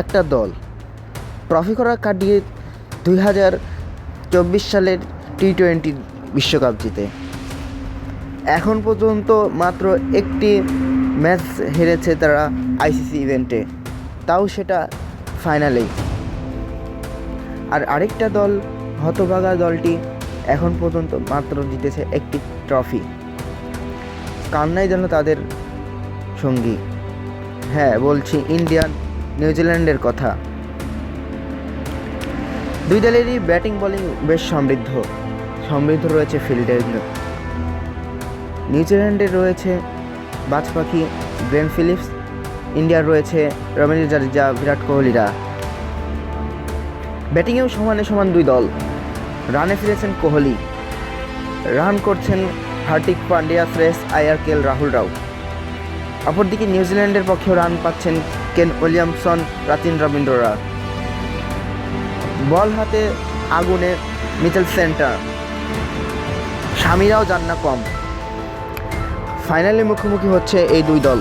একটা দল। ট্রফি করা কাটিয়ে দুই হাজার চব্বিশ সালের টি টোয়েন্টি বিশ্বকাপ জিতে। এখন পর্যন্ত মাত্র একটি ম্যাচ হেরেছে তারা আইসিসি ইভেন্টে। তাও সেটা ফাইনালেই। আর আরেকটা দল, হতভাগা দলটি, এখন পর্যন্ত মাত্র জিতেছে একটি ট্রফি। কান্নাই যেন তাদের সঙ্গী? হ্যাঁ বলছি ইন্ডিয়ান নিউজিল্যান্ডের কথা। দুই দলেরই ব্যাটিং বোলিং বেশ সমৃদ্ধ। সমৃদ্ধ রয়েছে ফিল্ডের নিউজিল্যান্ডের রয়েছে বাজ পাখি গ্রেন ফিলিপস, ইন্ডিয়ার রয়েছে রবীন্দ্র জাদেজা, বিরাট কোহলিরা। ব্যাটিংয়েও সমানে সমান দুই দল। রানে ফিরেছেন কোহলি। রান করছেন হার্দিক পান্ডিয়া আয়ার কেল রাহুল রাও অপরদিকে নিউজিল্যান্ডের পক্ষেও রান পাচ্ছেন কেন উইলিয়ামসন রাতিন রবীন্দ্ররা? বল হাতে আগুনে মিচেল সেন্টার। স্বামীরাও যান না কম। ফাইনালে মুখোমুখি হচ্ছে এই দুই দল।